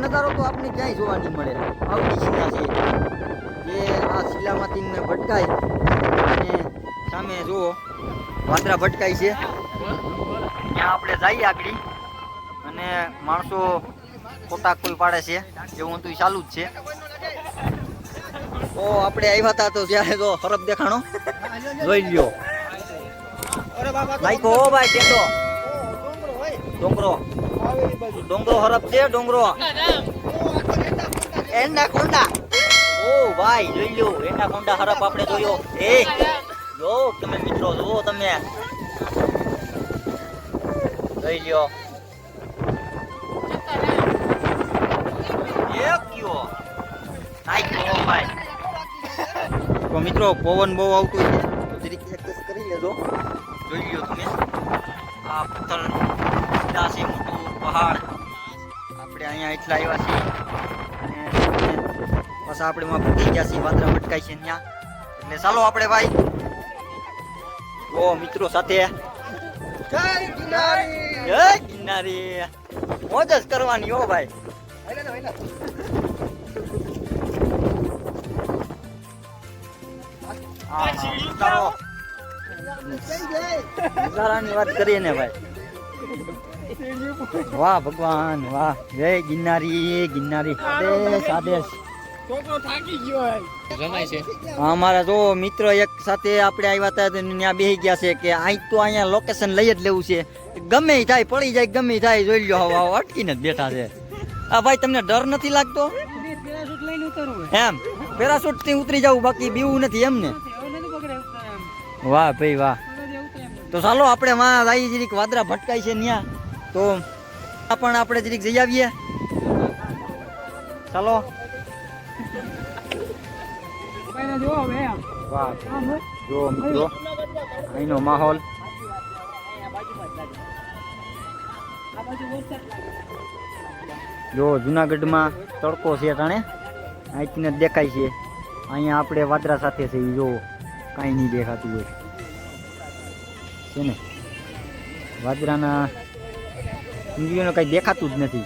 નજારો તો આપણે ક્યાંય જોવા નહીં મળે. આવડી શિલા છે. જે આ શિલામાંથી ભટકાય અને સામે જુઓ વાદરા ભટકાય છે. ત્યાં આપણે જઈએ આગળ અને માણસો ફોટા કોઈ પાડે છે. એવું હતું ચાલુ જ છે. તો આપણે આવ્યા હતા તો ત્યારે તો ફરક દેખાણો. જોઈ લ્યો. લાઈકો ભાઈ ટેટો ડોંગરો. ડોંગરો હરપ છે ડુંગરો. એન્ડા કોંડા ઓ ભાઈ, જોઈ લો એન્ડા કોંડા હરફ આપણે જોયો. એ, જો તમે મિત્રો, જુઓ તમે. જોઈ લ્યો. તો મિત્રો, પવન બહુ આવતું છે. કરી લેજો. જોઈ લ્યો તમે. આ પથ્થર છે. પહાડ. આપણે અહીંયા એટલા આવ્યા છીએ. બસ આપણે માં ભૂલી ગયા છીએ વાદળા ભટકાય છે ત્યાં એટલે ચાલો આપણે ભાઈ. ઓ મિત્રો સાથે. જય ગિરનારી! જય ગિરનારી. મોજ જ કરવાની હો ભાઈ. નજારાની વાત કરીએ ને ભાઈ. વાહ ભગવાન વાહ. જય ગિરનારી ગિરનારી. આદેશ આદેશ હા, અમારા જો મિત્ર એક સાથે આપણે આવ્યા હતા ત્યાં બેસી ગયા છે કે અહીં તો અહીંયા લોકેશન લઈ જ લેવું છે. ગમે થાય પડી જાય ગમે થાય જોઈ લ્યો હવે અટકીને જ બેઠા છે. આ ભાઈ તમને ડર નથી લાગતો? એમ પેરાશૂટથી ઉતરી જવું બાકી બીવું નથી એમ. ને વાહ ભાઈ વાહ. તો ચાલો આપણે માં આવી જરીક વાદરા ભટકાય છે ત્યાં તો પણ આપણે જરીક જઈ આવીએ. ચાલો. વાહ. જો મિત્રો અહીંનો માહોલ. જો જુનાગઢમાં તડકો છે ટાણે અહીંથી દેખાય છે. અહીંયા આપણે વાદરા સાથે છે જો કાંઈ નહીં દેખાતું હોય. છે ને? વાદરાના ઇન્દ્રિયોને કાંઈ દેખાતું જ નથી.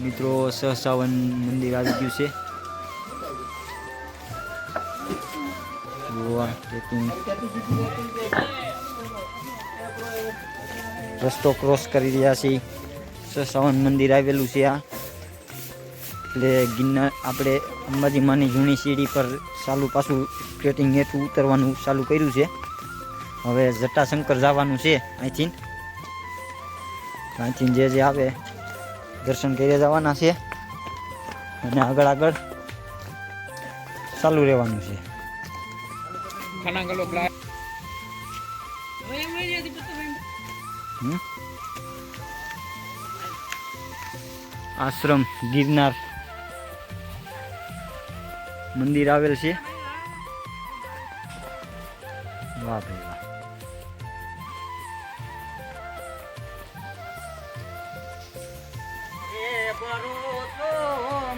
મિત્રો, સહસાવન મંદિર આવી ગયું છે. રસ્તો ક્રોસ કરી રહ્યા છીએ સહસાવન મંદિર આવેલું છે આ. એટલે ગિરનાર આપણે અંબાજી માની જૂની સીડી પર ચાલુ પાછું ટ્રેકિંગ હેઠું ઉતરવાનું ચાલુ કર્યું છે. હવે જટાશંકર જવાનું છે અહીંથી. અહીંથી જે જે આવે દર્શન કરી જવાના છે. અને આગળ આગળ ચાલુ રહેવાનું છે? આશ્રમ ગિરનાર મંદિર આવેલ છે. વાહ ભાઈ વાહ. એ ભરોસો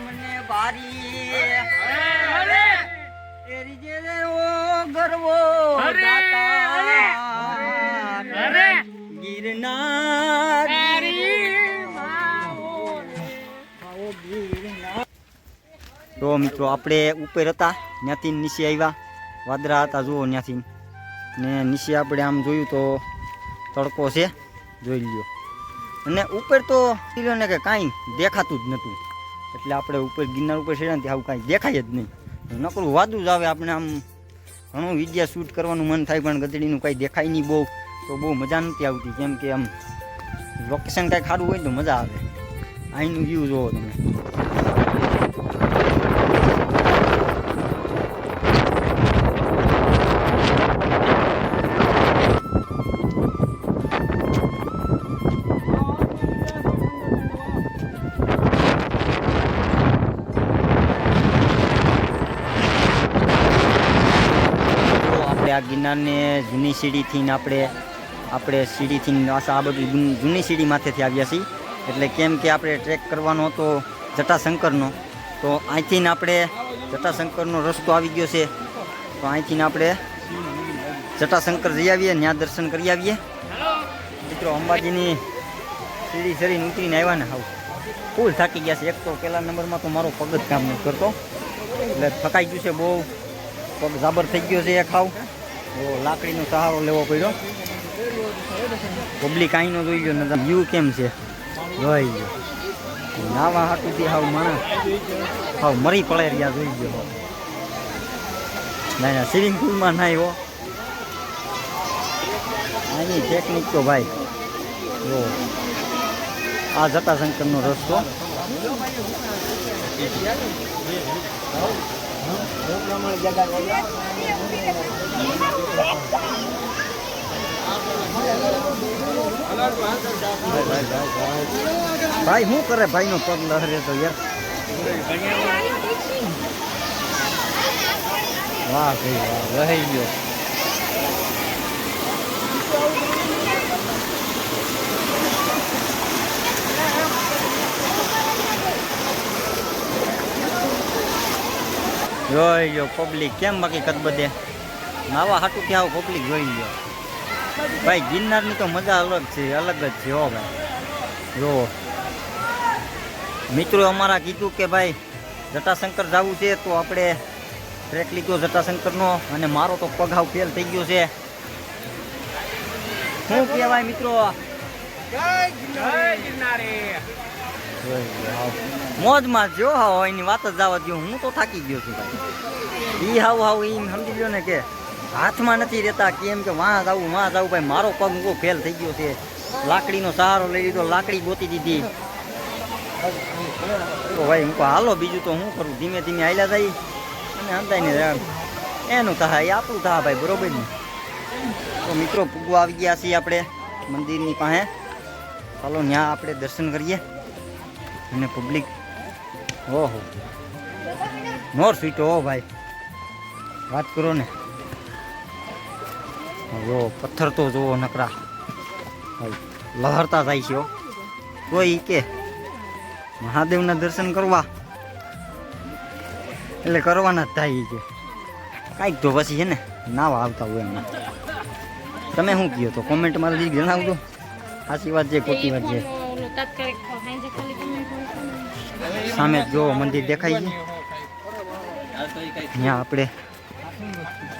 મને ભારી તેરી જે રે ઓ ગરવો તો મિત્રો, આપણે ઉપર હતા, ત્યાંથી નીચે આવ્યા. વાદરા હતા, જુઓ ત્યાંથી. ને નીચે આપણે આમ જોયું તો તડકો છે, જોઈ લ્યો. અને ઉપર તો ને કે કાંઈ દેખાતું જ નહોતું. એટલે આપણે ઉપર, ગિરનાર ઉપર ચડ્યા ને આવું કાંઈ દેખાય જ નહીં. નકરું વાદું જ આવે, આપણે આમ ઘણું વિડીયા શૂટ કરવાનું મન થાય, પણ ગધડીનું કાંઈ દેખાય નહીં બહુ. તો બહુ મજા નથી આવતી કેમ કે આમ લોકેશન કાંઈ સારું હોય તો મજા આવે. અહીંનું વ્યૂ જોવો તમે. સીડીથી આપણે આપણે સીડીથી આ બધું જૂની સીડી માથેથી આવ્યા છીએ. એટલે કેમ કે આપણે ટ્રેક કરવાનો હતો જટાશંકરનો. તો અહીંથી આપણે જટાશંકરનો રસ્તો આવી ગયો છે. તો અહીંથી આપણે જટાશંકર જઈ આવીએ ત્યાં દર્શન કરી આવીએ. મિત્રો, અંબાજીની સીડી સરીને ઉતરીને આવ્યા ને હાવ. ફૂલ થાકી ગયા છે. એક તો પહેલા નંબરમાં તો મારો પગ જ કામ નથી કરતો. એટલે થકાઈ ગયું છે બહુ. પગ જાબર થઈ ગયો છે એક હાવ. લાકડીનો સહારો લેવો પડ્યો. પબ્લિક આઈનો જોઈ ગયો નતા વ્યૂ કેમ છે? જોઈ ગયો. નાવા હાટુથી હાવ માણસ. હાવ મરી પડે રહ્યા જોઈ ગયો. ના ના સ્વિમિંગ પુલમાં ના આવ્યો આની ટેકનિક તો ભાઈ. જો. આ જટાશંકરનો રસ્તો. ભાઈ શું કરે ભાઈનો પગ લહરે તો યાર? વાહ ભાઈ વાહ રહી ગયો જોઈ ગયો પબ્લિક કેમ બાકી કદ બધે? નાવા હાટું કે આવું પબ્લિક જોઈ ગયો? ભાઈ, ગિરનારની તો મજા અલગ છે, અલગ જ છે હો ભાઈ. જો મિત્રો અમારા કીધું કે ભાઈ, જટાશંકર જવું છે તો આપણે ટ્રેક લીધો જટાશંકરનો અને મારો તો પગાવ ફેલ થઈ ગયો છે. શું કહેવાય મિત્રો? મોજમાં જો હાવ, એની વાત જ જવા દો હું તો થાકી ગયો છું ભાઈ. ઈ હાવ હાવ, ઈ સમજી ગયો ને કે હાથમાં નથી રહેતા. કેમ કે વાં જવું વાં જવું ભાઈ, મારો પગ મૂકો ફેલ થઈ ગયો છે. લાકડીનો સહારો લઈ લીધો, લાકડી ગોતી દીધી. તો ભાઈ, હું હાલો, બીજું તો હું કરું? ધીમે ધીમે હાલ્યા જાય. અને અંદાઈને એનું થાય એ આપણું થાય ભાઈ, બરોબર ને? તો મિત્રો પૂગવા આવી ગયા છીએ આપણે મંદિરની પાસે. ચાલો ત્યાં આપણે દર્શન કરીએ. અને પબ્લિક ઓહો. મોર સ્વીટો હો ભાઈ. વાત કરો ને. જો પથ્થર તો જુઓ નકરા. લહરતા જાય છે. તો ઈ કે, મહાદેવના દર્શન કરવા. એટલે કરવાના જ થાય કે. કાંઈક તો પછી છે ને, નાવા આવતા હોય એમાં તમે શું કહો તો? કોમેન્ટમાં મારે જણાવજો. સાચી વાત છે, ખોટી વાત છે. સામે જો મંદિર દેખાય છે. ત્યાં આપણે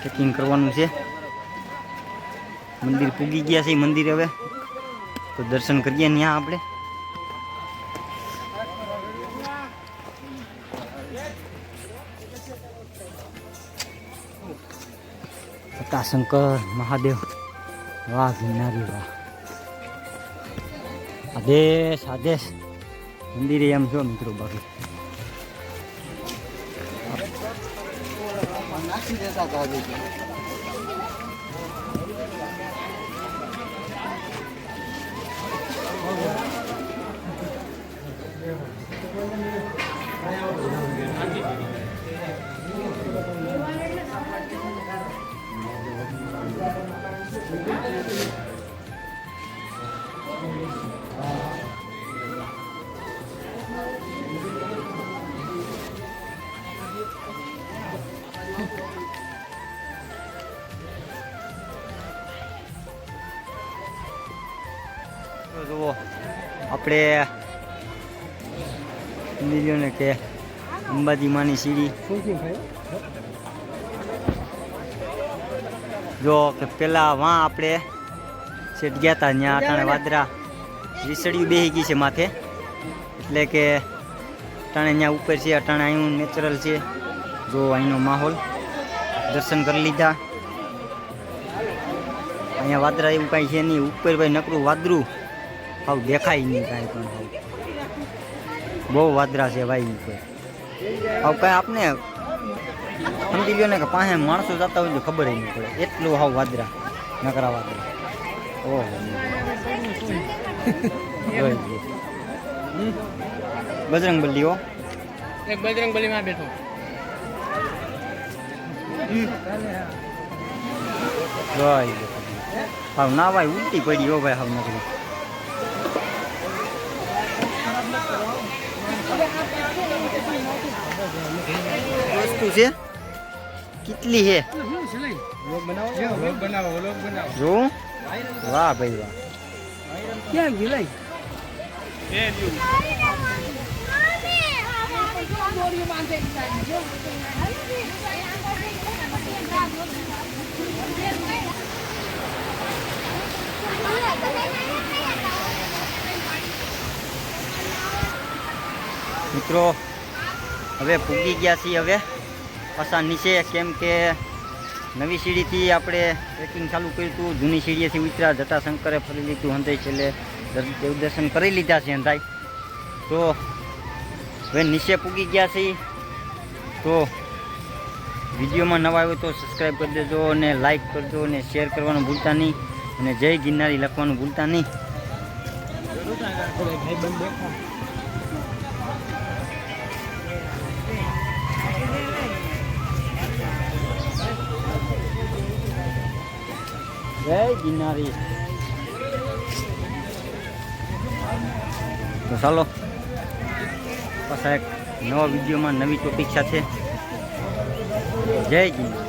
ચેકિંગ કરવાનું છે. મંદિર પૂગી ગયા છે, મંદિર હવે. તો દર્શન કરીએ ત્યાં આપણે. શંકર મહાદેવ. વાહ ગિરનારી વાહ આદેશ આદેશ. મંદિરે એમ છો મિત્રો બાકી. નાખી દેતા તો જુઓ આપણે સમજી કે અંબાજી માની સીડી જો કે પેલા વાં આપણે સેટ ગયા હતા ત્યાં અટાણે વાદરા. રીસડિયું બેહી ગઈ છે માથે. એટલે કે અટાણે ત્યાં ઉપર છે અટાણે અહીં નેચરલ છે. જો અહીંનો માહોલ. દર્શન કરી લીધા. અહીંયા વાદરા એવું કાંઈ છે નહીં. ઉપર ભાઈ નકરું વાદરું. હાવ દેખાય નહીં કાંઈ પણ બહુ વાદરા છે ભાઈ ઉપર હાવ કાંઈ આપને સમજી ગયો ને કે પાસે માણસો જતા હોય તો ખબર નહીં પડે. એટલું હાવ વાદરા નકરા વાદરા. ઓહો. બજરંગ બલી હો. એક બજરંગ બલીમાં બેઠો. હાવ ના ભાઈ ઉલટી પડી હો ભાઈ હાવ નકરી. વસ્તુ છે? કેટલી છે? જોઉં વાહ ભાઈ વાહ. ક્યાં ગયું લઈ? મિત્રો હવે પૂગી ગયા છીએ હવે. પાછા નીચે કેમ કે નવી સીડીથી આપણે ટ્રેકિંગ ચાલુ કર્યું હતું. જૂની સીડીએથી ઉતર્યા, જટાશંકરે ફરી લીધું હંધાઈ છેલ્લે દેવ દર્શન કરી લીધા છે હંધાઈ. તો હવે નીચે પૂગી ગયા છીએ. તો વિડીયોમાં નવા આવ્યો તો સબસ્ક્રાઈબ કરી દેજો અને લાઇક કરજો અને શેર કરવાનું ભૂલતા નહીં. અને જય ગિરનારી લખવાનું ભૂલતા નહીં. જય ગિરનારી તો ચાલો પાછા એક નવા વિડીયોમાં નવી ટોપિક સાથે જય ગિરનારી